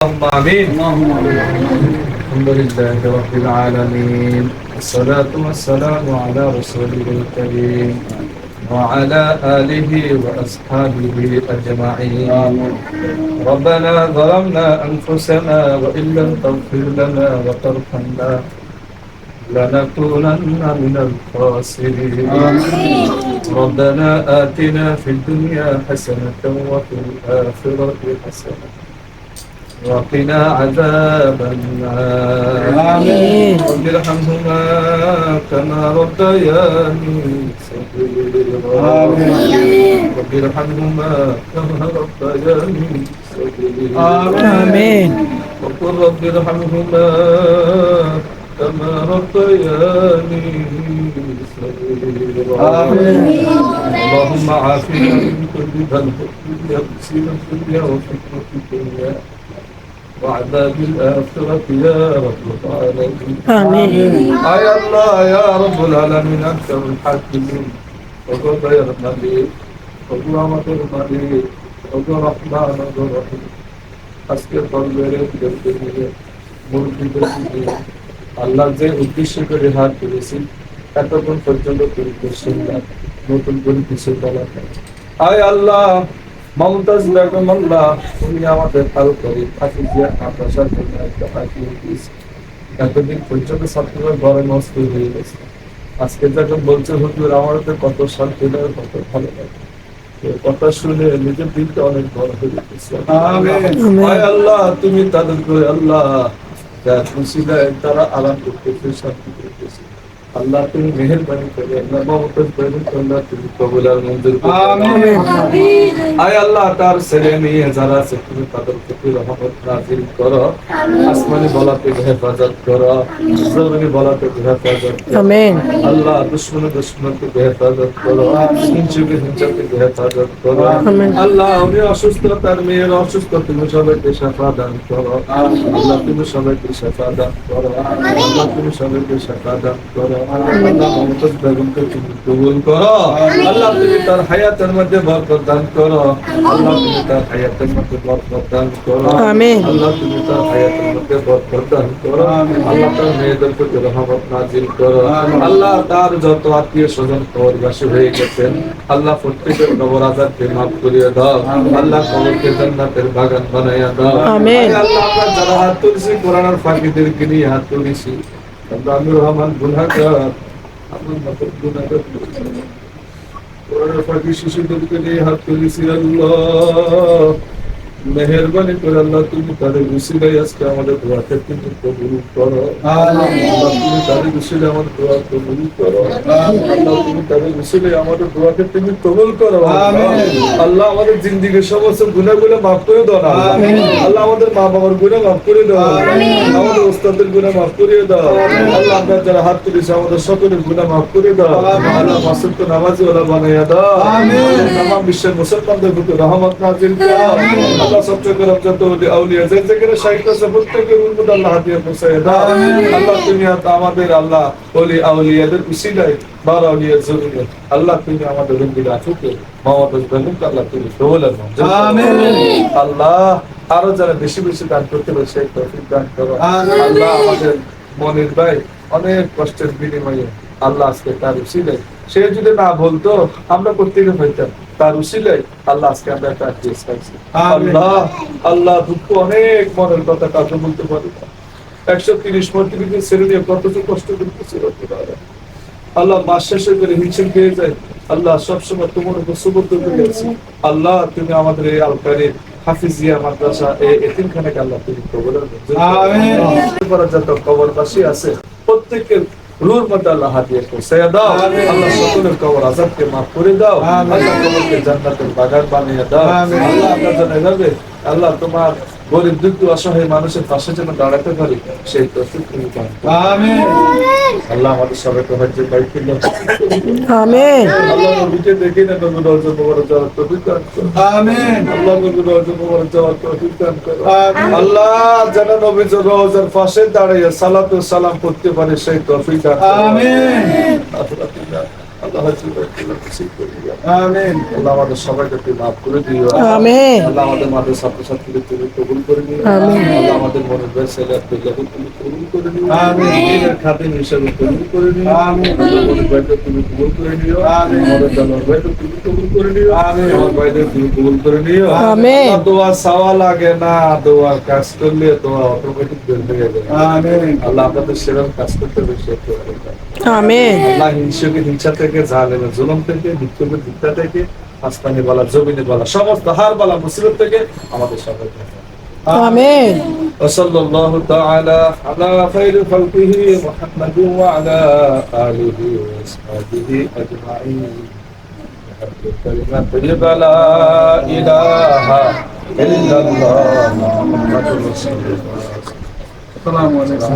اللهم آمين. الحمد لله رب العالمين. والصلاة والسلام على رسوله الكريم وعلى آله وأصحابه أجمعين. ربنا ظلمنا أنفسنا وإن لم تغفر لنا وترحمنا لنكونن من الخاسرين. ربنا آتنا في الدنيا حسنة وفي الآخرة حسنة. وقنا عذاب النار. آمين. رب ارحمهما كما ربياني صغيرا. آمين. رب ارحمهما كما ربياني صغيرا. آمين. وقل رب ارحمهما كما ربياني صغيرا. آمين. اللهم عافنا من كل ذنب يغسل الدنيا وفتنة الدنيا وعذاب الآخرة يا رب العالمين آمين আয় আল্লাহ ইয়া রব্বুল আলামিন আনতাল হাকিম ওগো দয়ার মালিক ওগো আমাদের মালিক ওগো রহমান ওগো রহিম আজকে তলবের দেখতে গিয়ে মুরগিদের দিকে আল্লাহ যে উদ্দেশ্য করে হাত তুলেছি এতক্ষণ পর্যন্ত তুমি শুনলাম নতুন করে কিছু বলা নেই। আয় আল্লাহ মমতাজ বেগম আল্লাহ তুমি আমাদের ভালো করে থাকি যে আকাশের জন্য একটা দিয়েছি এতদিন পর্যন্ত ছাত্ররা ঘরে নষ্ট হয়ে গেছে আজকে যখন বলছে হুজুর আমার তো কত শান্তি লাগে কত ভালো লাগে কথা শুনে নিজের দিনটা অনেক বড় হয়ে গেছে আল্লাহ তুমি তাদের করে আল্লাহ দেয় তারা আরাম করতেছে শান্তি আল্লাহ তুমি মেহেরবানি করে আল্লাহ মমতাজ বৈরুত আল্লাহ তুমি কবুল আর মঞ্জুর আমিন। আয় আল্লাহ তার ছেলে মেয়ে যারা আছে তুমি তাদেরকে তুমি রহমত নাজিল করো। আসমানি বলা থেকে হেফাজত করো। জমিনি বলা থেকে হেফাজত আমিন। আল্লাহ দুশ্মন দুশ্মন থেকে হেফাজত করো। হিংসুকে হিংসা থেকে হেফাজত করো। আল্লাহ আমি অসুস্থ তার মেয়ের অসুস্থ তুমি সবাইকে সাফা দান করো। আল্লাহ তুমি সবাইকে সাফা দান করো। আল্লাহ তুমি সবাইকে সাফা দান করো। কবুল করো। আল্লাহ তুমি তার হায়াতের মধ্যে বরকত দান করো। আল্লাহ তুমি তার হায়াতের মধ্যে বরকত দান করো। আল্লাহ তুমি তার হায়াতের মধ্যে বরকত দান করো। আল্লাহ তার মেয়েদের প্রতি রহমত নাজিল করো। আল্লাহ তার যত আত্মীয় স্বজন কবরবাসী হয়ে গেছেন আল্লাহ প্রত্যেকের কবর আজাদকে মাফ করিয়ে দাও। আল্লাহ কবরকে জান্নাতের বাগান বানাইয়া দাও। আল্লাহ আমরা যারা হাত তুলছি কোরআনের ফাঁকিদেরকে নিয়ে হাত তুলেছি। আমি রহমান গুনাগার আমার মতো গুনাহগার। কোরআনের ফাঁকি শিশুদেরকে নিয়ে হাত তুলেছি আল্লাহ। মেহরবানি করে আল্লাহ তুমি তাদের উসিলাই আজকে আমাদের দোয়াকে তুমি কবুল করো। আল্লাহ তুমি তাদের উসিলে আমাদের দোয়া কবুল করো। আল্লাহ তুমি তাদের উসিলে আমাদের দোয়াকে তুমি কবুল করো। আল্লাহ আমাদের জিন্দিগির সমস্ত গুণাগুলো মাফ করে দাও না। আল্লাহ আমাদের মা বাবার গুণা মাফ করে দাও। আমাদের ওস্তাদের গুণা মাফ করে দাও। আল্লাহ আমরা যারা হাত তুলেছে আমাদের সকলের গুণা মাফ করে দাও। আল্লাহ মাসুদ তো নামাজি ওলা বানাইয়া দাও তামাম বিশ্বের মুসলমানদের প্রতি রহমত নাজিল করো। আল্লাহ সবচেয়ে ওলি আউলিয়া। যে যেখানে শাহিদ আছে প্রত্যেকের উন্মত আল্লাহ হাতিয়া পৌঁছায় দাও আল্লাহ তুমি আমাদের আল্লাহ ওলি আউলিয়াদের উসিলায় বার আউলিয়ার জরুরি। আল্লাহ তুমি আমাদের রঙ্গিল আফুকে মোহাম্মদ বেগমকে আল্লাহ তুমি কবুল। আল্লাহ আরও যারা বেশি বেশি দান করতে পারে সেই তৌফিক দান করো। আল্লাহ আমাদের মনির ভাই অনেক কষ্টের বিনিময়ে আল্লাহ আজকে তার উসিলে সে যদি না বলতো আমরা প্রত্যেকে হইতাম। তার উসিলে আল্লাহ আজকে আমরা একটা কেস পাইছি। আল্লাহ আল্লাহ দুঃখ অনেক মনের কথা কাউকে বলতে পারি না। একশো তিরিশ মন্ত্রীকে ছেড়ে দিয়ে কত কষ্ট করতেছে আল্লাহ মাস শেষে করে হিমশিম পেয়ে যায়। আল্লাহ সবসময় তোমার উপর সুবদ্ধ করে আছি। আল্লাহ তুমি আমাদের এই আলকারে হাফিজিয়া মাদ্রাসা এই এতিমখানাকে আল্লাহ তুমি যত কবরবাসী আছে প্রত্যেকের রুর মধ্যে আল্লাহ হাতিয়ে পৌঁছাইয়া দাও। আল্লাহ সকলের কবর আজাবকে মাফ করে দাও। আল্লাহ কবরকে জান্নাতের বাগান বানিয়ে দাও। আল্লাহ আপনার জন্য আল্লাহ তোমার গরিব দুঃখ অসহায় মানুষের পাশে যেন দাঁড়াতে পারি সেই তৌফিক তুমি আল্লাহ আমাদের সবাইকে হজ্জে আল্লাহ নবীকে দেখি না বড় যাওয়ার আল্লাহ বড় যাওয়ার আল্লাহ যেন নবী রোজার পাশে দাঁড়িয়ে সালাত সালাম করতে পারে সেই তৌফিক দান আল্লাহ আমাদের সবাইকে তুই মাফ করে দিও। আমিন। আল্লাহ আমাদের মাদের ছাত্রছাত্রীকে তুমি কবুল করে নিও। আল্লাহ আমাদের মনের ছেলে আব্দুল্লাহকে তুমি কবুল করে নিও। আমিন। দিনের খাতির হিসাবে কবুল করে নিও। আমিন। আমাদের মনের ভাইকে তুমি কবুল করে নিও। আমিন। আমাদের জানার ভাইকে তুমি কবুল করে নিও। আমিন। আমার ভাইদের তুমি কবুল করে নিও। আমিন। দোয়া চাওয়া লাগে না। দোয়া কাজ করলে দোয়া অটোমেটিক বের হয়ে যাবে। আমিন। আল্লাহ আমাদের সেরকম কাজ করতে বেশি আমিন। আল্লাহ হিংসকে হিংসা থেকে জালেমের জুলুম থেকে বিক্ষোভের ভিক্ষা থেকে আসমানি বালা জমিনে বালা সমস্ত হার বালা মুসিবত থেকে আমাদের সবাইকে আমিন وصلى الله تعالى على خير خلقه محمد وعلى آله وأصحابه أجمعين بحق كلمة طيبة لا إله إلا الله محمد رسول الله আসসালামু আলাইকুম